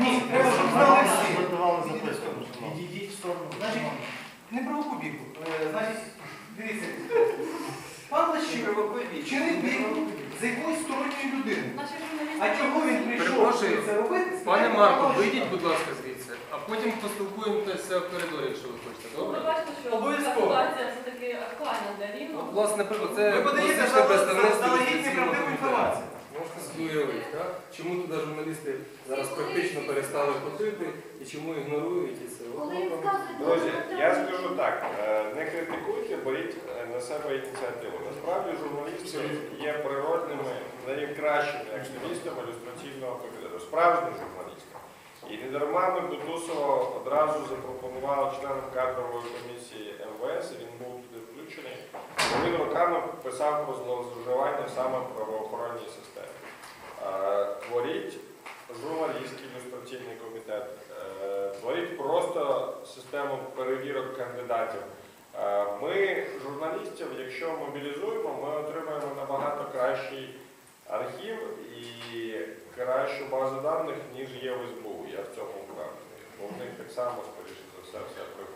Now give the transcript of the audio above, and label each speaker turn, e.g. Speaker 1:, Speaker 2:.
Speaker 1: Ні, треба, щоб знали всі.
Speaker 2: Ви давали записку. шановні.
Speaker 1: Відійдіть в сторону. Значить, не провокуй бійку. Е, Значить, дивіться. Пан Лещук вчинив бійку з якоюсь сторонньою людиною. А чого він прийшов
Speaker 3: Перепрошую,
Speaker 1: це робити?
Speaker 3: Пане Марко, вийдіть, будь ласка, звідси, а потім поспілкуємося в коридорі, якщо ви хочете, добре?
Speaker 4: бачите,
Speaker 1: Обов'язково.
Speaker 4: ситуація все-таки актуальна для
Speaker 3: От,
Speaker 4: Рівного.
Speaker 3: власне, це
Speaker 1: Ви подаєте
Speaker 3: класичне представництво так? Чому туди журналісти зараз практично перестали ходити і чому ігнорують і це?
Speaker 5: Друзі, я скажу так, е, не критикуйте, беріть е, на себе ініціативу. Насправді журналісти є природними, найкращими активістами ілюстраційного комітету, справжні журналісти. І не дарма ми Бутусова одразу запропонували членам кадрової комісії МВС, і він був туди включений. Він роками писав про зловживання саме в правоохоронній системі. Творіть журналістський ілюстраційний комітет, е, творіть просто систему перевірок кандидатів. Е, Ми, журналістів, якщо мобілізуємо, ми отримаємо набагато кращий архів і кращу базу даних, ніж є в СБУ. Я в цьому впевнений. Бо в них так само, скоріше за все, все приховувалося.